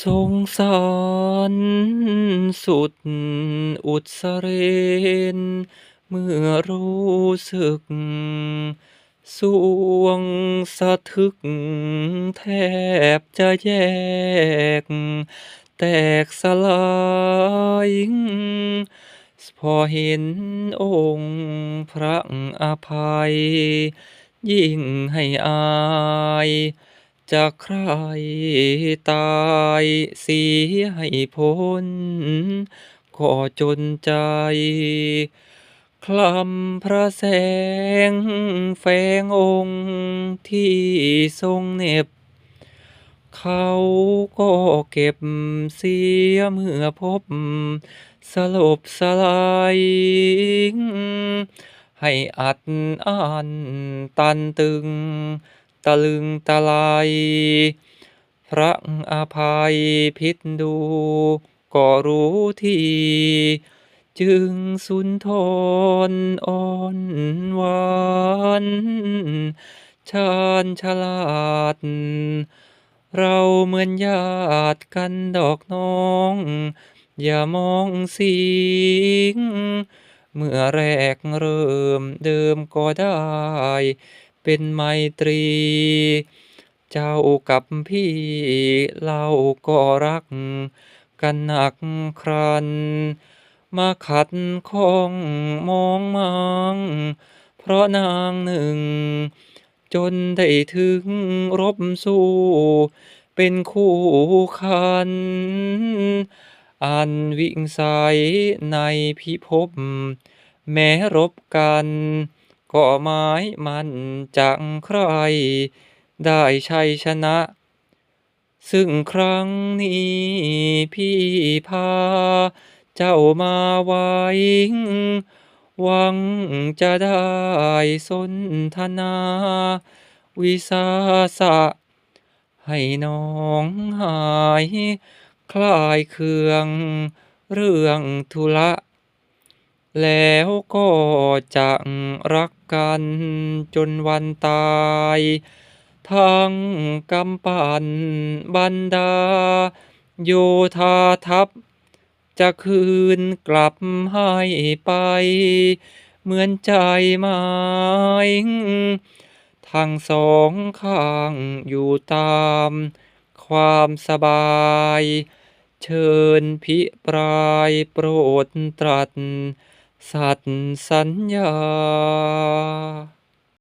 สงสารสุดอุศเรน เมื่อรู้สึก สวงสะทึก แทบจะแยก แตกสลายพอเห็นองค์พระอภัย ยิ่งให้อาย จากใครตายเสียให้พ้นก็จนใจ คลำพระแสงแฝงองค์ที่ทรงเน็บ เขาก็เก็บเสียเมื่อพบ สลบสลายให้อัดอั้นตันตึง ตะลึงตะไลพระอภัยพิจดู ก็รู้ทีจึงสุนทรอ่อนหวานชาญฉลาด เราเหมือนญาติกันดอกน้อง อย่ามองสิง เมื่อแรกเริ่มเดิมก็ได้ เป็นไมตรี เจ้ากับพี่เราก็รัก กันหนักครัน มาขัดข้องมองมังเพราะนางหนึ่ง จนได้ถึงรบสู้เป็นคู่คัน อันวิงสัยในพิภพแม้รบกัน ก็หมายมันจะใคร ได้ชัยชนะ ซึ่งครั้งนี้พี่พา เจ้ามาไว้หวังจะได้สนทนา วิสาสะ ให้น้องหาย คลายเครื่อง เรื่องธุระ แล้วก็จะรักกันจนวันตาย ทั้งกำปั่นบรรดา โยธาทัพ จะคืนกลับให้ไป เหมือนใจหมายทั้งสองข้างอยู่ตาม ความสบาย เชิญพิปรายโปรดตรัส สัตย์สัญญา